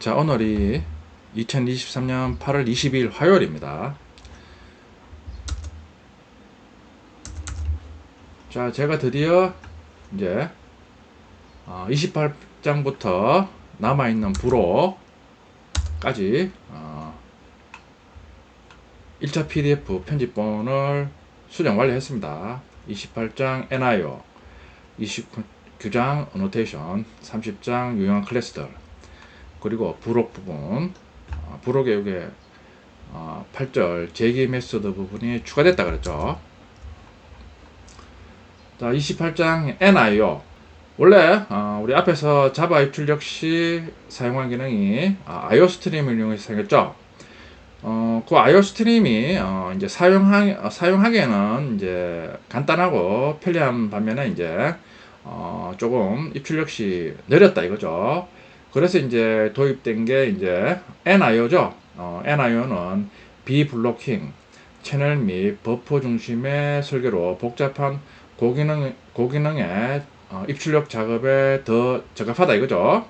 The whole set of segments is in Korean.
자, 오늘이 2023년 8월 22일 화요일입니다. 자, 제가 드디어 이제 28장부터 남아있는 부록까지 1차 PDF 편집본을 수정 완료했습니다. 28장 NIO, 29장 어노테이션, 30장 유용한 클래스들, 그리고 부록 부분, 어, 부록에 여기 어, 8절 제기 메소드 부분이 추가됐다 그랬죠. 자, 28장 NIO. 원래 어, 우리 앞에서 자바 입출력 시 사용한 기능이 어, IO 스트림을 이용해서 생겼죠. 어, 그 IO 스트림이 어, 이제 사용하, 사용하기에는 이제 간단하고 편리한 반면에 이제 어, 조금 입출력 시 느렸다 이거죠. 그래서 이제 도입된 게 이제 NIO죠. 어, NIO는 비블로킹 채널 및 버퍼 중심의 설계로 복잡한 고기능 고기능의 어, 입출력 작업에 더 적합하다 이거죠.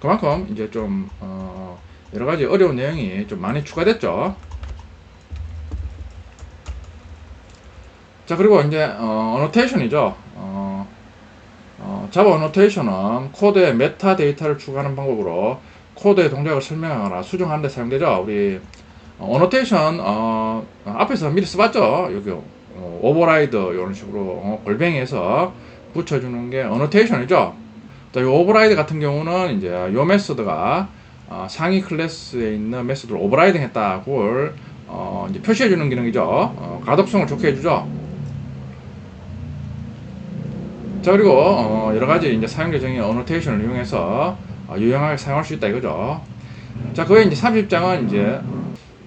그만큼 이제 좀 어, 여러 가지 어려운 내용이 좀 많이 추가됐죠. 자 그리고 이제 어, 어노테이션이죠. 자바 어노테이션은 코드에 메타 데이터를 추가하는 방법으로 코드의 동작을 설명하거나 수정하는 데 사용되죠. 우리 어, 어노테이션 어, 앞에서 미리 써봤죠. 여기 어, 오버라이드 이런 식으로 어, 골뱅이에서 붙여주는 게 어노테이션이죠. 자, 이 오버라이드 같은 경우는 이제 요 메소드가 어, 상위 클래스에 있는 메소드를 오버라이딩 했다. 그걸 어, 표시해주는 기능이죠. 어, 가독성을 좋게 해주죠. 자, 그리고 어, 여러 가지 이제 사용 계정의 어노테이션을 이용해서 어, 유용하게 사용할 수 있다 이거죠. 자, 그에 이제 30장은 이제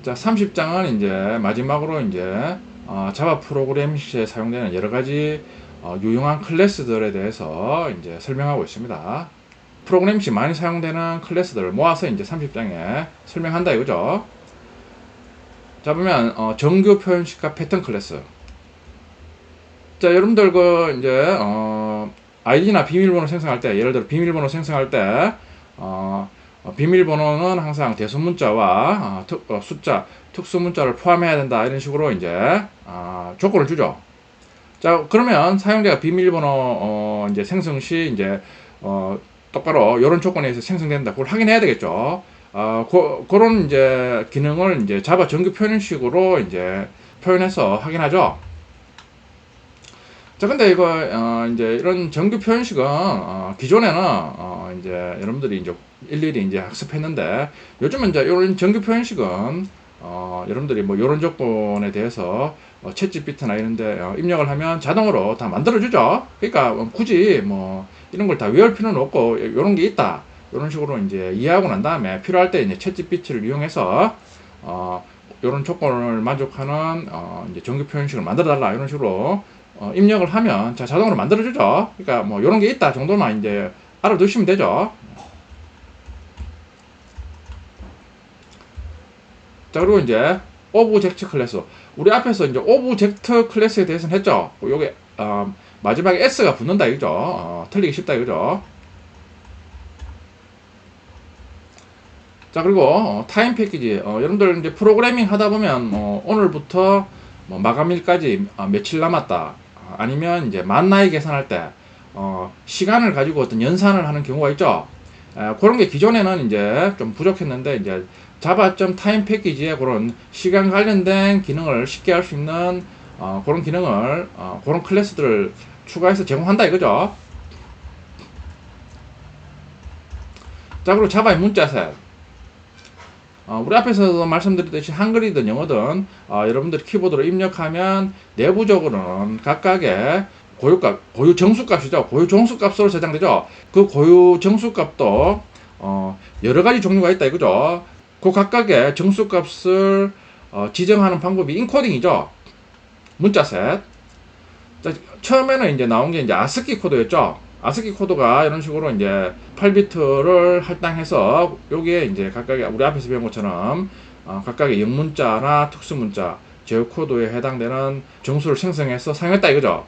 자, 30장은 이제 마지막으로 이제 어, 자바 프로그램 시에 사용되는 여러 가지 어, 유용한 클래스들에 대해서 이제 설명하고 있습니다. 프로그램 시 많이 사용되는 클래스들을 모아서 이제 30장에 설명한다 이거죠. 자 보면 어, 정규 표현식과 패턴 클래스. 자 여러분들 그 이제 어, 아이디나 비밀번호 생성할 때 예를 들어 비밀번호 생성할 때 어, 어, 비밀번호는 항상 대소문자와 어, 특, 어, 숫자, 특수문자를 포함해야 된다 이런 식으로 이제 어, 조건을 주죠. 자 그러면 사용자가 비밀번호 어, 이제 생성 시 이제 어, 똑바로 이런 조건에 의해서 생성된다. 그걸 확인해야 되겠죠. 어, 고, 그런 이제 기능을 이제 자바 정규 표현식으로 이제 표현해서 확인하죠. 자, 근데 이거, 어, 이제 이런 정규 표현식은, 어, 기존에는, 어, 이제 여러분들이 이제 일일이 이제 학습했는데, 요즘은 이제 이런 정규 표현식은, 어, 여러분들이 뭐 이런 조건에 대해서 어, 챗GPT나 이런데 어, 입력을 하면 자동으로 다 만들어주죠. 그러니까 뭐 굳이 뭐 이런 걸 다 외울 필요는 없고 이런 게 있다. 이런 식으로 이제 이해하고 난 다음에 필요할 때 이제 챗GPT를 이용해서 어, 이런 조건을 만족하는 어, 이제 정규 표현식을 만들어 달라 이런 식으로 어, 입력을 하면 자, 자동으로 만들어주죠. 그러니까 뭐 이런 게 있다 정도만 이제 알아두시면 되죠. 자, 그리고 이제 오브젝트 클래스. 우리 앞에서 이제 오브젝트 클래스에 대해서는 했죠. 요게 어, 마지막에 s가 붙는다 이거죠. 어, 틀리기 쉽다 이거죠. 자 그리고 어, 타임 패키지 어, 여러분들 이제 프로그래밍 하다 보면 뭐 오늘부터 뭐 마감일까지 어, 며칠 남았다 아니면 이제 만 나이 계산할 때 어, 시간을 가지고 어떤 연산을 하는 경우가 있죠. 에, 그런 게 기존에는 이제 좀 부족했는데 이제 자바 점 타임 패키지에 그런 시간 관련된 기능을 쉽게 할 수 있는 어, 그런 기능을 어, 그런 클래스들을 추가해서 제공한다 이거죠. 자 그리고 자바의 문자셋 어, 우리 앞에서도 말씀드렸듯이 한글이든 영어든 어, 여러분들이 키보드로 입력하면 내부적으로는 각각의 고유값, 고유 정수값이죠. 고유 정수값으로 저장되죠. 그 고유 정수값도 어, 여러 가지 종류가 있다 이거죠. 그 각각의 정수값을 어, 지정하는 방법이 인코딩이죠. 문자셋. 자, 처음에는 이제 나온 게 이제 아스키 코드였죠. 아스키 코드가 이런 식으로 이제 8비트를 할당해서 여기에 이제 각각의 우리 앞에서 배운 것처럼 어, 각각의 영문자나 특수문자, 제어 코드에 해당되는 정수를 생성해서 사용했다 이거죠.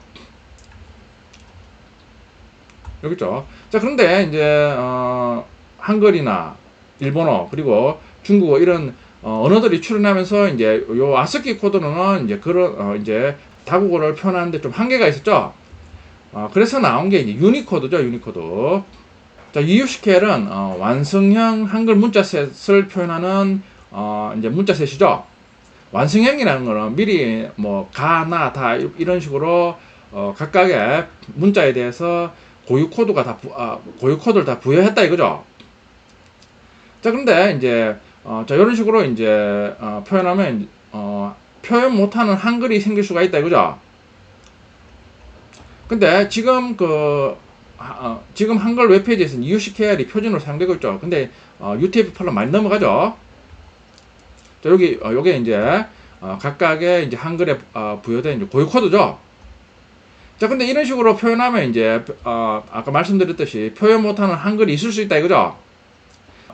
여기죠. 자, 그런데 이제, 어, 한글이나 일본어, 그리고 중국어 이런 어, 언어들이 출현하면서 이제 요 아스키 코드는 이제 그런, 어, 이제 다국어를 표현하는데 좀 한계가 있었죠. 어, 그래서 나온 게 이제 유니코드죠, 유니코드. 자, UCKL은 어, 완성형 한글 문자셋을 표현하는 어, 이제 문자셋이죠. 완성형이라는 거는 미리 뭐 가, 나, 다 이- 이런 식으로 어, 각각의 문자에 대해서 고유 코드가 다 부, 아, 고유 코드를 다 부여했다 이거죠. 자, 근데 이제 어, 자 이런 식으로 이제 어, 표현하면 어, 표현 못하는 한글이 생길 수가 있다 이거죠. 근데 지금 그 하- 어, 지금 한글 웹페이지에서는 UCKR이 표준으로 사용되고 있죠. 근데 어, UTF-8로 많이 넘어가죠. 자, 여기 어, 요게 이제 어, 각각의 이제 한글에 어, 부여된 이제 고유 코드죠. 자, 근데 이런 식으로 표현하면 이제 어, 아까 말씀드렸듯이 표현 못하는 한글이 있을 수 있다 이거죠.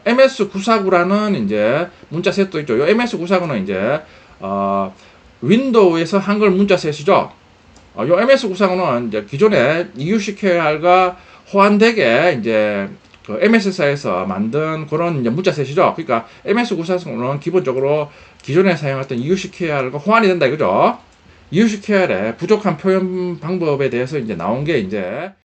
MS949라는 이제 문자 셋도 있죠. 요 MS949는 이제 어, 윈도우에서 한글 문자 셋이죠. 어, 요 MS949는 이제 기존에 EUCKR과 호환되게 이제 그 MS사에서 만든 그런 이제 문자 셋이죠. 그러니까 MS949는 기본적으로 기존에 사용했던 EUCKR과 호환이 된다 이거죠. EUCKR의 부족한 표현 방법에 대해서 이제 나온 게 이제